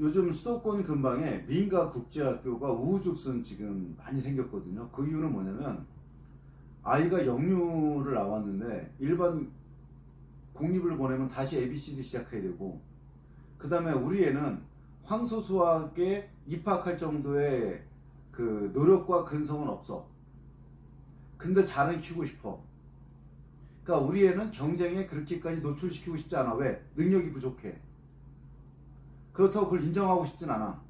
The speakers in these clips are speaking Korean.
요즘 수도권 근방에 민가 국제학교가 우후죽순 지금 많이 생겼거든요. 그 이유는 뭐냐면 아이가 영유를 나왔는데 일반 공립을 보내면 다시 ABCD 시작해야 되고 그 다음에 우리 애는 황소수학에 입학할 정도의 그 노력과 근성은 없어. 근데 잘은 키우고 싶어. 그러니까 우리 애는 경쟁에 그렇게까지 노출시키고 싶지 않아. 왜? 능력이 부족해. 그렇다고 그걸 인정하고 싶진 않아.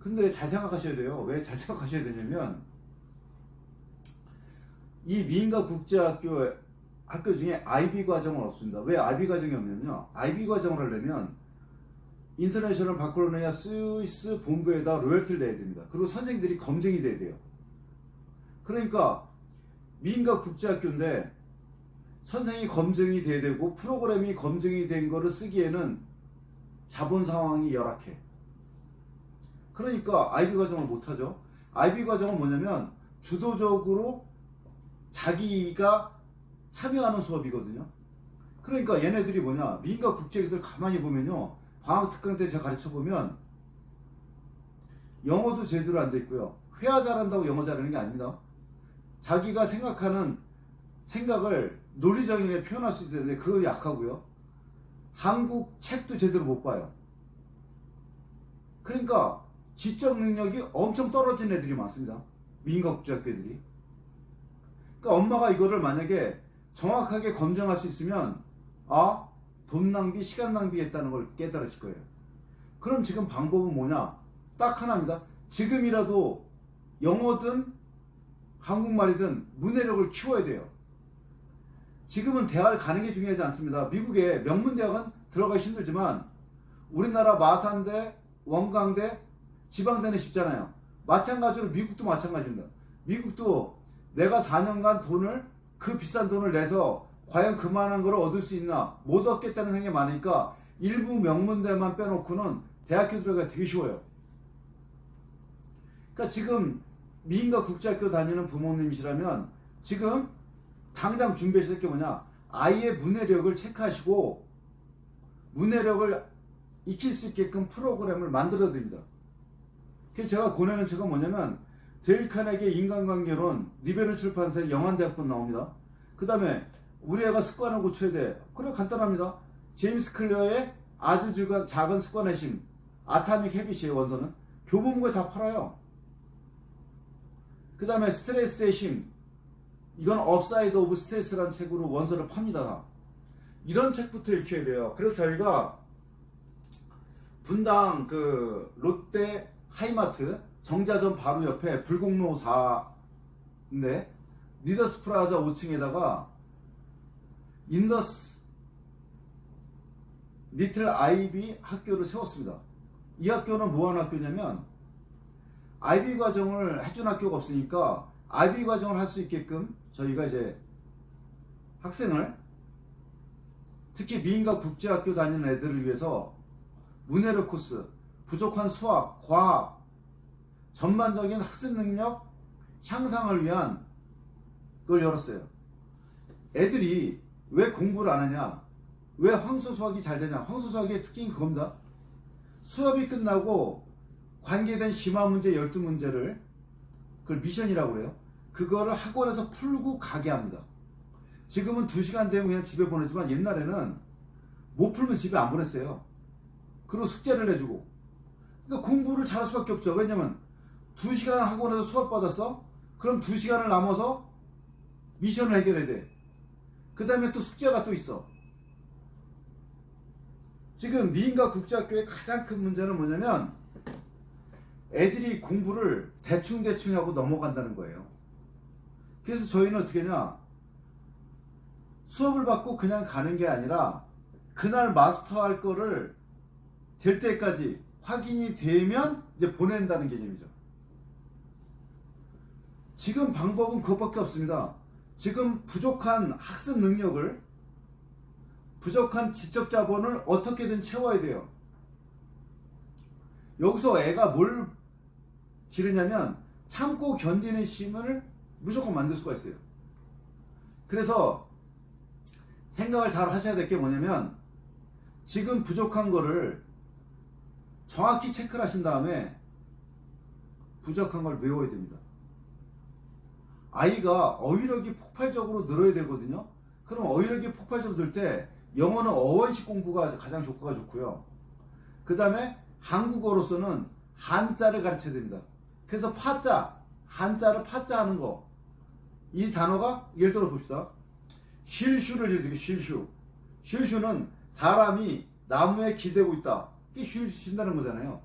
근데 잘 생각하셔야 돼요. 왜 잘 생각하셔야 되냐면 이 미인가 국제학교 학교 중에 IB 과정은 없습니다. 왜 IB 과정이 없냐면요. IB 과정을 하려면 인터내셔널 바콜로니아 스위스 본부에다 로열티를 내야 됩니다. 그리고 선생님들이 검증이 돼야 돼요. 그러니까 미인가 국제학교인데 선생이 검증이 돼야 되고 프로그램이 검증이 된 거를 쓰기에는 자본 상황이 열악해. 그러니까 IB 과정을 못하죠. IB 과정은 뭐냐면 주도적으로 자기가 참여하는 수업이거든요. 그러니까 얘네들이 뭐냐 민가 국제기들 가만히 보면요 방학 특강 때 제가 가르쳐 보면 영어도 제대로 안 돼 있고요 회화 잘한다고 영어 잘하는 게 아닙니다. 자기가 생각하는 생각을 논리적인 표현할 수 있어야 되는데 그거 약하고요. 한국 책도 제대로 못 봐요. 그러니까 지적 능력이 엄청 떨어진 애들이 많습니다. 민가 국제학교 애들이. 그러니까 엄마가 이거를 만약에 정확하게 검증할 수 있으면 아, 돈 낭비, 시간 낭비했다는 걸 깨달으실 거예요. 그럼 지금 방법은 뭐냐? 딱 하나입니다. 지금이라도 영어든 한국말이든 문해력을 키워야 돼요. 지금은 대학을 가는 게 중요하지 않습니다. 미국의 명문 대학은 들어가기 힘들지만 우리나라 마산대, 원광대, 지방대는 쉽잖아요. 마찬가지로 미국도 마찬가지입니다. 미국도 내가 4년간 돈을 그 비싼 돈을 내서 과연 그만한 걸 얻을 수 있나 못 얻겠다는 생각이 많으니까 일부 명문대만 빼놓고는 대학교 들어가기 되게 쉬워요. 그러니까 지금 미인가 국제학교 다니는 부모님이시라면 지금 당장 준비하실 게 뭐냐 아이의 문해력을 체크하시고 문해력을 익힐 수 있게끔 프로그램을 만들어야 됩니다. 그래서 제가 권하는 책은 뭐냐면 데일 카네기의 인간관계론 리베르 출판사의 영안대학본 나옵니다. 그 다음에 우리 애가 습관을 고쳐야 돼. 그래 간단합니다. 제임스 클리어의 아주 작은, 작은 습관의 심 아타믹 헤비시의 원서는 교보문고에 다 팔아요. 그 다음에 스트레스의 심 이건 업사이드 오브 스트레스라는 책으로 원서를 팝니다. 다. 이런 책부터 읽혀야 돼요. 그래서 저희가 분당 그 롯데 하이마트 정자점 바로 옆에 불공로 4인데 리더스 프라자 5층에다가 인더스 리틀 아이비 학교를 세웠습니다. 이 학교는 뭐하는 학교냐면 아이비 과정을 해준 학교가 없으니까 아이비 과정을 할 수 있게끔 저희가 이제 학생을 특히 미인과 국제학교 다니는 애들을 위해서 문해력 코스, 부족한 수학, 과학, 전반적인 학습 능력 향상을 위한 걸 열었어요. 애들이 왜 공부를 안 하냐? 왜 황소 수학이 잘 되냐? 황소 수학의 특징이 그겁니다. 수업이 끝나고 관계된 심화 문제 12문제를 그걸 미션이라고 그래요. 그거를 학원에서 풀고 가게 합니다. 지금은 2시간 되면 그냥 집에 보내지만 옛날에는 못 풀면 집에 안 보냈어요. 그리고 숙제를 내주고. 그러니까 공부를 잘할 수밖에 없죠. 왜냐면 2시간 학원에서 수업 받았어? 그럼 2시간을 남아서 미션을 해결해야 돼. 그 다음에 또 숙제가 또 있어. 지금 미인과 국제학교의 가장 큰 문제는 뭐냐면 애들이 공부를 대충대충 하고 넘어간다는 거예요. 그래서 저희는 어떻게 하냐. 수업을 받고 그냥 가는 게 아니라 그날 마스터할 거를 될 때까지 확인이 되면 이제 보낸다는 개념이죠. 지금 방법은 그것밖에 없습니다. 지금 부족한 학습 능력을 부족한 지적 자본을 어떻게든 채워야 돼요. 여기서 애가 뭘 기르냐면 참고 견디는 힘을 무조건 만들 수가 있어요. 그래서 생각을 잘 하셔야 될 게 뭐냐면 지금 부족한 거를 정확히 체크를 하신 다음에 부족한 걸 외워야 됩니다. 아이가 어휘력이 폭발적으로 늘어야 되거든요. 그럼 어휘력이 폭발적으로 늘 때 영어는 어원식 공부가 가장 효과가 좋고요. 그 다음에 한국어로서는 한자를 가르쳐야 됩니다. 그래서 파자, 한자를 파자 하는 거. 이 단어가 예를 들어 봅시다. 쉴슈를 예를 들게 쉴슈. 쉴슈는 사람이 나무에 기대고 있다. 이게 쉴 쉰다는 거잖아요.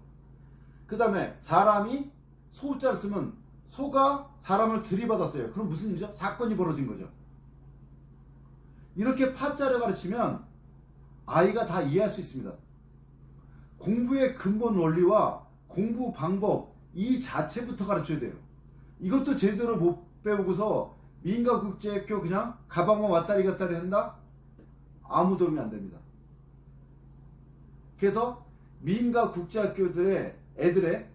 그 다음에 사람이 소자를 쓰면 소가 사람을 들이받았어요. 그럼 무슨 일이죠? 사건이 벌어진 거죠. 이렇게 파자를 가르치면 아이가 다 이해할 수 있습니다. 공부의 근본 원리와 공부 방법 이 자체부터 가르쳐야 돼요. 이것도 제대로 못 배우고서 민가 국제학교 그냥 가방만 왔다리 갔다리 한다? 아무 도움이 안 됩니다. 그래서 민가 국제학교들의 애들의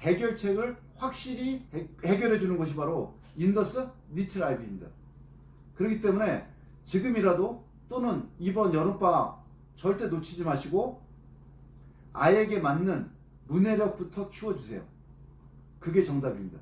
해결책을 확실히 해결해 주는 것이 바로 인더스 니트라이브입니다. 그렇기 때문에 지금이라도 또는 이번 여름방학 절대 놓치지 마시고 아이에게 맞는 문해력부터 키워주세요. 그게 정답입니다.